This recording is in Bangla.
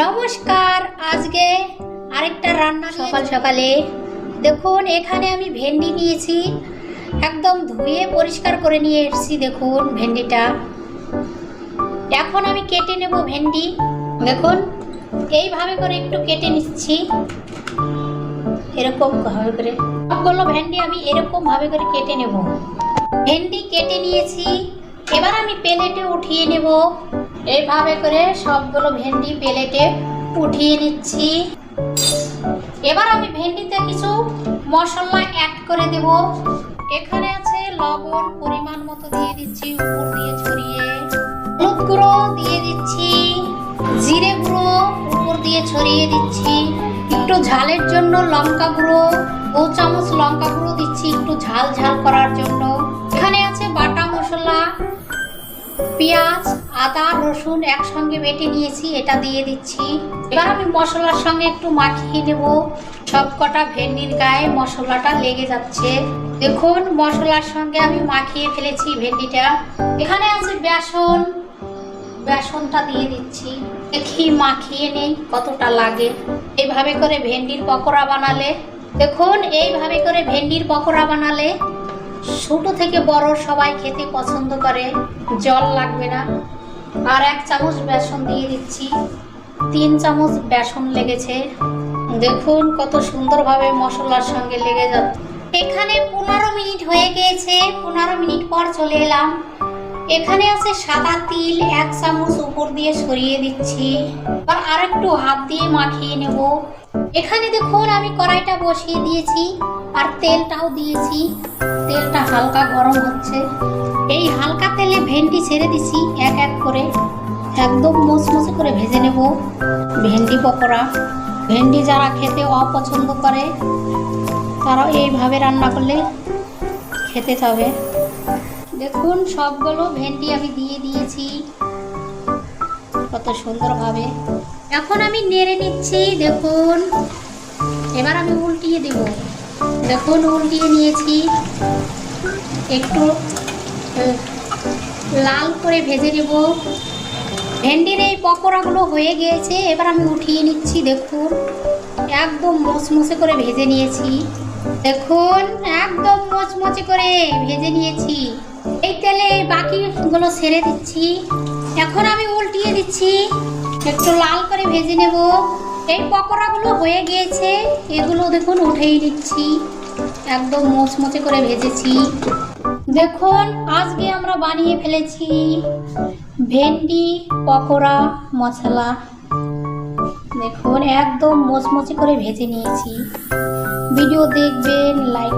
নমস্কার আজকে আরেকটা রান্না সকাল সকালে। দেখুন এখানে আমি ভেন্ডি নিয়েছি। একদম ধুয়ে পরিষ্কার করে নিয়ে এসেছি দেখুন ভেন্ডিটা। এখন আমি কেটে নেব ভেন্ডি। দেখুন এইভাবে করে একটু কেটে নিচ্ছি। এরকম ভাবে করে। সবগুলো ভেন্ডি আমি এরকম ভাবে করে কেটে নেব। ভেন্ডি কেটে নিয়েছি। এবার আমি প্লেটে উঠিয়ে নেব। এইভাবে করে সবগুলো ভেন্ডি প্লেটে উঠিয়ে নিচ্ছি। এবার আমি ভেন্ডিতে কিছু মশলা অ্যাড করে দেব। এখানে আছে লবণ পরিমাণ মতো দিয়ে দিচ্ছি, উপর দিয়ে ছড়িয়ে। হলুদ গুঁড়ো দিয়ে দিচ্ছি, জিরে গুঁড়ো উপর দিয়ে ছড়িয়ে দিচ্ছি। একটু ঝালের জন্য লঙ্কা গুঁড়ো, দু চামচ লঙ্কা গুঁড়ো দিচ্ছি একটু ঝাল ঝাল করার জন্য। এখানে আছে বাটা মশলা, পেঁয়াজ আদা, রসুন একসঙ্গে বেটে নিয়েছি, এটা দিয়ে দিচ্ছি। এবার আমি মশলার সঙ্গে একটু মাখিয়ে নেব। সব কটা ভেন্ডির গায়ে মশলাটা লেগে যাচ্ছে। দেখুন, মশলার সঙ্গে আমি মাখিয়ে ফেলেছি ভেন্ডিটা। এখানে আছে বেসন। বেসনটা দিয়ে দিচ্ছি। দেখি মাখিয়ে নেই, কতটা লাগে। এইভাবে করে ভেন্ডির পকোড়া বানালে। দেখুন, এইভাবে করে ভেন্ডির পকোড়া বানালে ছোট থেকে বড় সবাই খেতে পছন্দ করে। জল লাগবে না। আর এক চামচ বেসন দিয়ে দিচ্ছি। তিন চামচ বেসন লেগেছে। দেখুন কত সুন্দরভাবে মশলার সঙ্গে লেগে যাচ্ছে এখানে পনেরো মিনিট হয়ে গিয়েছে। পনেরো মিনিট পর চলে এলাম। এখানে আছে সাদা তিল, এক চামচ উপর দিয়ে সরিয়ে দিচ্ছি। আর আরেকটু হাত দিয়ে মাখিয়ে নেব। এখানে দেখুন আমি কড়াইটা বসিয়ে দিয়েছি আর তেলটাও দিয়েছি। তেলটা হালকা গরম হচ্ছে। এই হালকা তেলে ভেন্ডি ছেড়ে দিছি। একদম মুচমুচে করে ভেজে নেব। ভেন্ডি পকোড়া। ভেন্ডি যারা খেতে অপছন্দ করে তারা এইভাবে রান্না করলে খেতে যাবে দেখুন, সবগুলো ভেন্ডি আমি দিয়ে দিয়েছি। কত সুন্দরভাবে। এখন আমি নেড়ে নিচ্ছি, দেখুন। এবার আমি উল্টিয়ে দেব। দেখুন, উল্টিয়ে নিয়েছি। একটু লাল করে ভেজে নেব। ভেন্ডির এই পকোড়াগুলো হয়ে গিয়েছে, এবার আমি উঠিয়ে নিচ্ছি, দেখুন। একদম মচমচে করে ভেজে নিয়েছি। দেখুন, একদম মচমচে করে ভেজে নিয়েছি। এই তেলে বাকিগুলো ছেড়ে দিচ্ছি। এখন আমি উল্টিয়ে দিচ্ছি। একটু লাল করে ভেজে নেব। এই পকোড়াগুলো হয়ে গিয়েছে, এগুলো দেখুন, উঠেই দিচ্ছি একদম মচমচে করে ভেজেছি। দেখুন, আজকে আমরা বানিয়ে ফেলেছি ভেন্ডি, পকোড়া, মশলা। দেখুন, একদম মচমচে করে ভেজে নিয়েছি। ভিডিও দেখবেন লাইক